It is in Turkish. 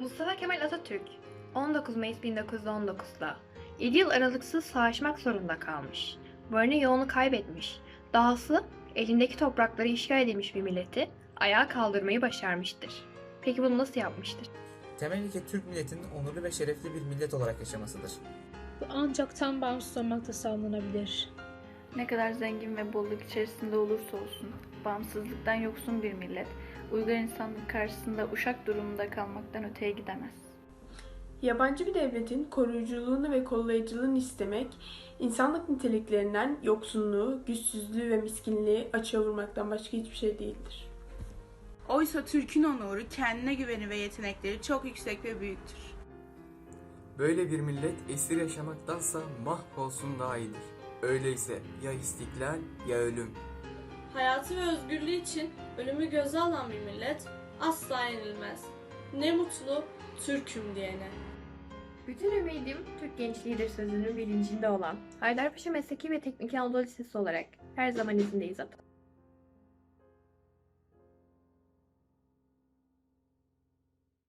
Mustafa Kemal Atatürk 19 Mayıs 1919'da 7 yıl aralıksız savaşmak zorunda kalmış. Varını yoğunu kaybetmiş. Dahası elindeki toprakları işgal edilmiş bir milleti ayağa kaldırmayı başarmıştır. Peki bunu nasıl yapmıştır? Temel ilke Türk milletinin onurlu ve şerefli bir millet olarak yaşamasıdır. Bu ancak tam bağımsız olmakta sağlanabilir. Ne kadar zengin ve bolluk içerisinde olursa olsun, bağımsızlıktan yoksun bir millet, uygar insanlık karşısında uşak durumunda kalmaktan öteye gidemez. Yabancı bir devletin koruyuculuğunu ve kollayıcılığını istemek, insanlık niteliklerinden yoksunluğu, güçsüzlüğü ve miskinliği açığa vurmaktan başka hiçbir şey değildir. Oysa Türk'ün onuru, kendine güveni ve yetenekleri çok yüksek ve büyüktür. Böyle bir millet esir yaşamaktansa mahvolsun daha iyidir. Öyleyse ya istiklal ya ölüm. Hayatı ve özgürlüğü için ölümü göze alan bir millet asla yenilmez. Ne mutlu Türk'üm diyene. Bütün ümidim Türk gençliğidir sözünün bilincinde olan Haydarpaşa Mesleki ve Teknik Anadolu Lisesi olarak her zaman izindeyiz ata.